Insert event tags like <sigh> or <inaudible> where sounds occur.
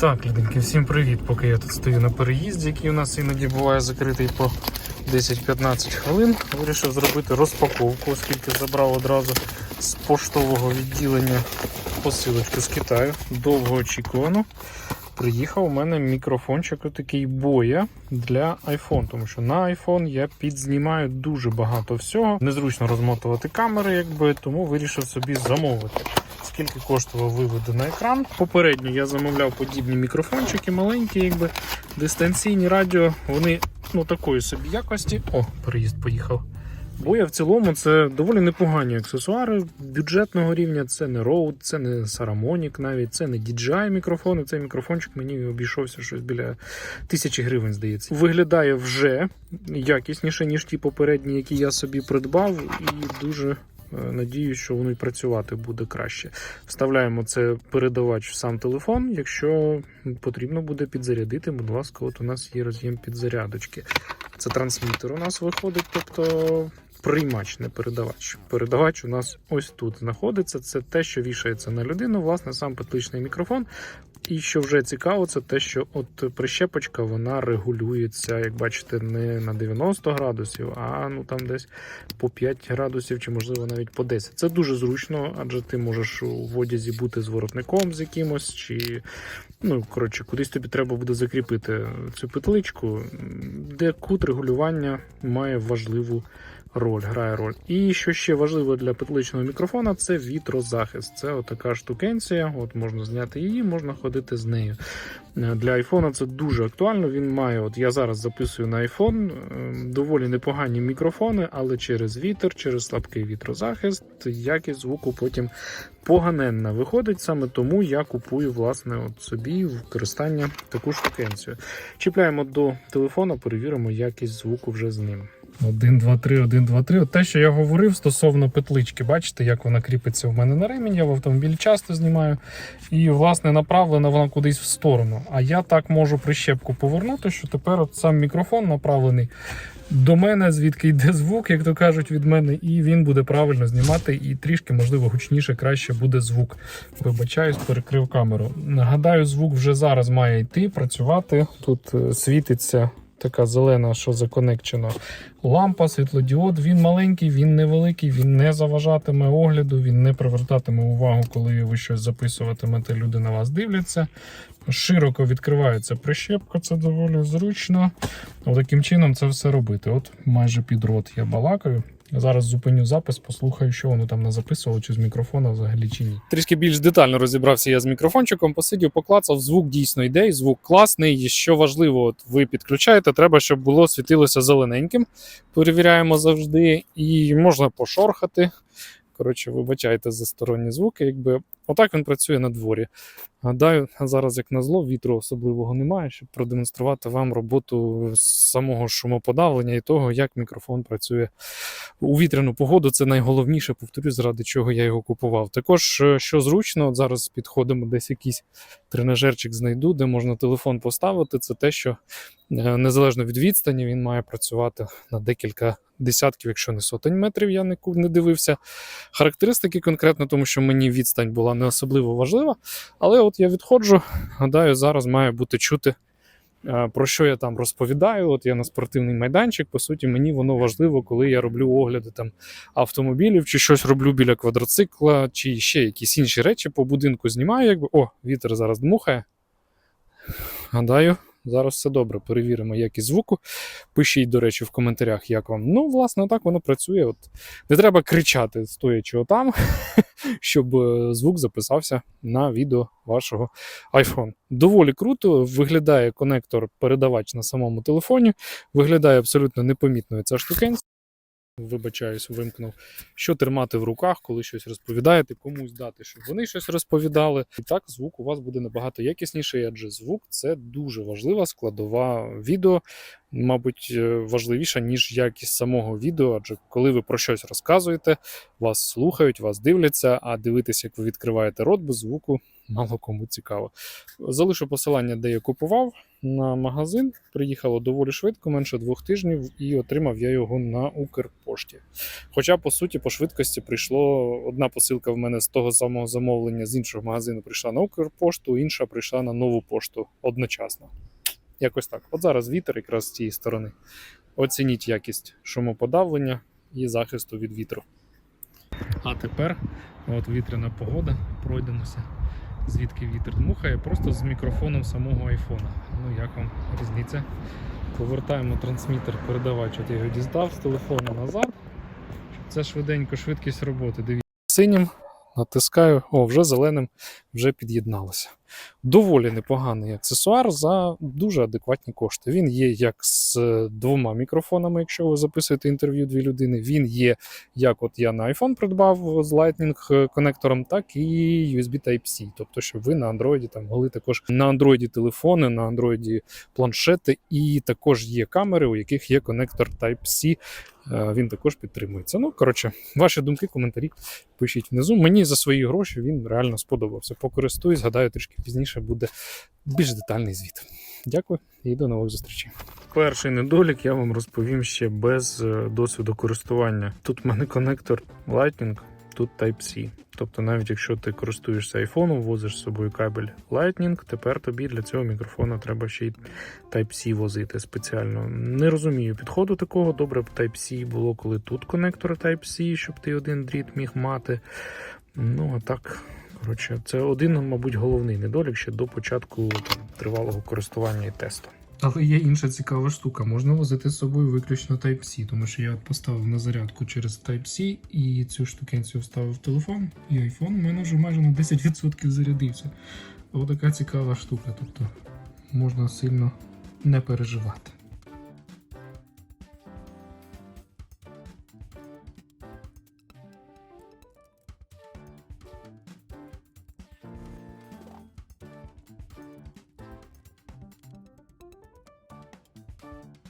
Так, людинки, всім привіт. Поки я тут стою на переїзді, який у нас іноді буває закритий по 10-15 хвилин. Вирішив зробити розпаковку, оскільки забрав одразу з поштового відділення посилочку з Китаю. Довго очікувано. Приїхав у мене мікрофончик такий боя для iPhone, тому що на iPhone я підзнімаю дуже багато всього. Незручно розмотувати камери, якби тому вирішив собі замовити. Скільки коштував виводи на екран. Попередньо я замовляв подібні мікрофончики, маленькі, якби дистанційні радіо. Вони ну такої собі якості. О, переїзд поїхав. Бо я в цілому це доволі непогані аксесуари бюджетного рівня. Це не Rode, це не Saramonic навіть, це не DJI мікрофони. Цей мікрофончик мені обійшовся щось біля тисячі гривень, здається. Виглядає вже якісніше, ніж ті попередні, які я собі придбав, і дуже. е, Надіюсь, що воно і працювати буде краще. Вставляємо це передавач в сам телефон. Якщо потрібно буде підзарядити, будь ласка, от у нас є роз'єм підзарядочки. Це трансмітер у нас виходить, тобто приймач, не передавач. Передавач у нас ось тут знаходиться. Це те, що вішається на людину, власне, сам петличний мікрофон. І що вже цікаво, це те, що от прищепочка вона регулюється, як бачите, не на 90 градусів, а ну там десь по 5 градусів, чи можливо навіть по 10. Це дуже зручно, адже ти можеш у одязі бути з воротником з якимось, чи ну коротше, кудись тобі треба буде закріпити цю петличку, де кут регулювання має важливу роль, грає роль. І що ще важливо для петличного мікрофона, це вітрозахист. Це отака штукенція. От можна зняти її, можна ходити з нею. Е, Для айфона це дуже актуально. Він має, от я зараз записую на iPhone, е, доволі непогані мікрофони, але через вітер, через слабкий вітрозахист, якість звуку потім поганенна виходить. Саме тому я купую власне от собі використання таку штукенцію. Чіпляємо до телефона, перевіримо якість звуку вже з ним. 1, 2, 3, 1, 2, 3. От те, що я говорив стосовно петлички, бачите, як вона кріпиться в мене на ремінь, я в автомобілі часто знімаю. І, власне, направлена вона кудись в сторону. А я так можу прищепку повернути, що тепер от сам мікрофон направлений до мене, звідки йде звук, як то кажуть, від мене, і він буде правильно знімати, і трішки, можливо, гучніше, краще буде звук. Вибачаюсь, перекрив камеру. Нагадаю, звук вже зараз має йти, працювати. Тут е, світиться. Така зелена, що законекчена лампа, світлодіод. Він маленький, він невеликий, він не заважатиме огляду, він не привертатиме увагу, коли ви щось записуватимете. Люди на вас дивляться. Широко відкривається прищепка, це доволі зручно. Таким чином це все робити. От майже під рот я балакаю. Зараз зупиню запис, послухаю, що воно там назаписувало, чи з мікрофона взагалі чи ні. Трішки більш детально розібрався я з мікрофончиком, посидів, поклацав, звук дійсно йде, звук класний. І що важливо, от ви підключаєте, треба, щоб було світилося зелененьким. Перевіряємо завжди, і можна пошорхати. Коротше, вибачайте за сторонні звуки, якби отак він працює на дворі. Гадаю, зараз, як назло, вітру особливого немає, щоб продемонструвати вам роботу самого шумоподавлення і того, як мікрофон працює у вітряну погоду. Це найголовніше, повторюсь, заради чого я його купував. Також, е, що зручно, от зараз підходимо, десь якийсь тренажерчик знайду, де можна телефон поставити. Це те, що е, незалежно від відстані, він має працювати на декілька десятків, якщо не сотень метрів, я не, не дивився. Характеристики конкретно, тому що мені відстань була не особливо важлива. Але от я відходжу, гадаю, зараз має бути чути, е, про що я там розповідаю. От я на спортивний майданчик. По суті, мені воно важливо, коли я роблю огляди там автомобілів, чи щось роблю біля квадроцикла, чи ще якісь інші речі по будинку знімаю. Якби о, вітер зараз дмухає. Гадаю, зараз все добре. Перевіримо якість звуку. Пишіть, до речі, в коментарях, як вам. Ну, власне, так воно працює. От не треба кричати, стоячи отам, <laughs> щоб е, звук записався на відео вашого iPhone. Доволі круто. Виглядає конектор передавач на самому телефоні. Виглядає абсолютно непомітною ця штукенція. Вибачаюсь, вимкнув. Що тримати в руках, коли щось розповідаєте, комусь дати, щоб вони щось розповідали. І так звук у вас буде набагато якісніший, адже звук це дуже важлива складова відео, мабуть, е, важливіша, ніж якість самого відео. Адже коли ви про щось розказуєте, вас слухають, вас дивляться, а дивитися, як ви відкриваєте рот без звуку, мало кому цікаво. Залишу посилання, де я купував. на магазин. Приїхало доволі швидко, менше двох тижнів, і отримав я його на Укрпошті. Хоча, по суті, по швидкості прийшло одна посилка в мене з того самого замовлення з іншого магазину прийшла на Укрпошту, інша прийшла на нову пошту одночасно. Якось так. От зараз вітер якраз з цієї сторони. Оцініть якість шумоподавлення і захисту від вітру. А тепер от вітряна погода, пройдемося. Звідки вітер дмухає, просто з мікрофоном самого айфона. Ну як вам різниця? Повертаємо трансмітер, передавач, от я його дістав з телефону назад. Це швиденько швидкість роботи. Дивіться. Синім натискаю, о, вже зеленим вже під'єдналося. Доволі непоганий аксесуар за дуже адекватні кошти. Він є як з е, двома мікрофонами, якщо ви записуєте інтерв'ю дві людини. Він є, як от я на iPhone придбав з Lightning е, конектором, так і USB Type-C. Тобто, щоб ви на Android там могли також на Android телефони, на Android планшети, і також є камери, у яких є конектор Type-C. Е, Він також підтримується. Ну, коротше, ваші думки, коментарі пишіть внизу. Мені за свої гроші він реально сподобався. Покористуюсь, гадаю, трішки пізніше буде більш детальний звіт. Дякую і до нових зустрічей. Перший недолік я вам розповім ще без е, досвіду користування. Тут в мене конектор Lightning, тут Type-C. Тобто, навіть якщо ти користуєшся айфоном, возиш з собою кабель Lightning, тепер тобі для цього мікрофона треба ще й Type-C возити спеціально. Не розумію підходу такого. Добре б Type-C було, коли тут конектор Type-C, щоб ти один дріт міг мати. Ну а так, коротше, це один, мабуть, головний недолік ще до початку тривалого користування і тесту. Але є інша цікава штука. Можна возити з собою виключно Type-C, тому що я поставив на зарядку через Type-C і цю штукенцію вставив в телефон, і iPhone у мене вже майже на 10% зарядився. Ось така цікава штука. Тобто можна сильно не переживати. うん。